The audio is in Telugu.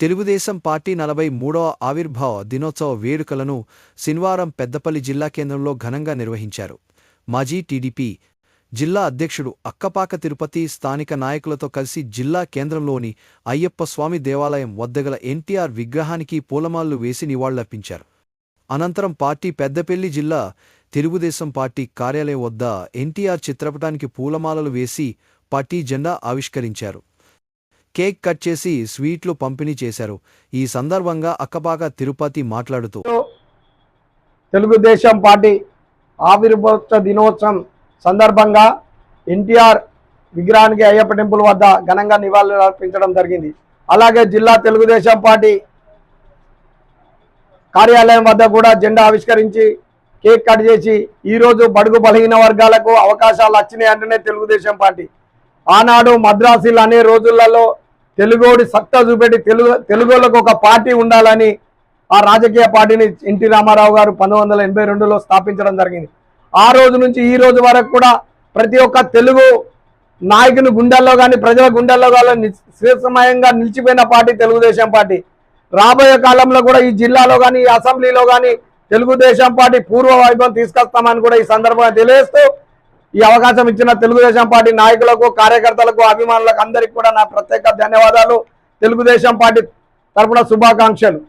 తెలుగుదేశం పార్టీ నలభై మూడవ ఆవిర్భావ దినోత్సవ వేడుకలను శనివారం పెద్దపల్లి జిల్లా కేంద్రంలో ఘనంగా నిర్వహించారు. మాజీ టీడీపీ జిల్లా అధ్యక్షుడు అక్కపాక తిరుపతి స్థానిక నాయకులతో కలిసి జిల్లా కేంద్రంలోని అయ్యప్ప స్వామి దేవాలయం వద్దగల ఎన్టీఆర్ విగ్రహానికి పూలమాలలు వేసి నివాళులర్పించారు. అనంతరం పార్టీ పెద్దపల్లి జిల్లా తెలుగుదేశం పార్టీ కార్యాలయం వద్ద ఎన్టీఆర్ చిత్రపటానికి పూలమాలలు వేసి పార్టీ జెండా ఆవిష్కరించారు. కేక్ కట్ చేసి స్వీట్లు పంపిణీ చేశారు. ఈ సందర్భంగా అక్కపాక తిరుపతి మాట్లాడుతూ తెలుగుదేశం పార్టీ ఆవిర్భూత దినోత్సవం సందర్భంగా ఎన్టీఆర్ విగ్రహానికి అయ్యప్ప టెంపుల్ వద్ద ఘనంగా నివాళులు అర్పించడం జరిగింది. అలాగే జిల్లా తెలుగుదేశం పార్టీ కార్యాలయం వద్ద కూడా జెండా ఆవిష్కరించి కేక్ కట్ చేసి ఈరోజు బడుగు బలహీన వర్గాలకు అవకాశాలు వచ్చినాయి అంటేనే తెలుగుదేశం పార్టీ ఆనాడు మద్రాసీలు అనే రోజులలో తెలుగోడి సత్తా చూపెట్టి తెలుగు తెలుగులకు ఒక పార్టీ ఉండాలని ఆ రాజకీయ పార్టీని ఎన్టీ రామారావు గారు పంతొమ్మిది వందల ఎనభై రెండులో స్థాపించడం జరిగింది. ఆ రోజు నుంచి ఈ రోజు వరకు కూడా ప్రతి ఒక్క తెలుగు నాయకుని గుండెల్లో కానీ ప్రజల గుండెల్లో కానీ శ్రేష్టమయంగా నిలిచిపోయిన పార్టీ తెలుగుదేశం పార్టీ. రాబోయే కాలంలో కూడా ఈ జిల్లాలో కానీ ఈ అసెంబ్లీలో కానీ తెలుగుదేశం పార్టీ పూర్వ వైభవం తీసుకొస్తామని కూడా ఈ సందర్భంగా తెలియజేస్తూ ఈ అవకాశం ఇచ్చిన తెలుగుదేశం పార్టీ నాయకులకు కార్యకర్తలకు అభిమానులకు అందరికీ కూడా నా ప్రత్యేక ధన్యవాదాలు. తెలుగుదేశం పార్టీ తరపున శుభాకాంక్షలు.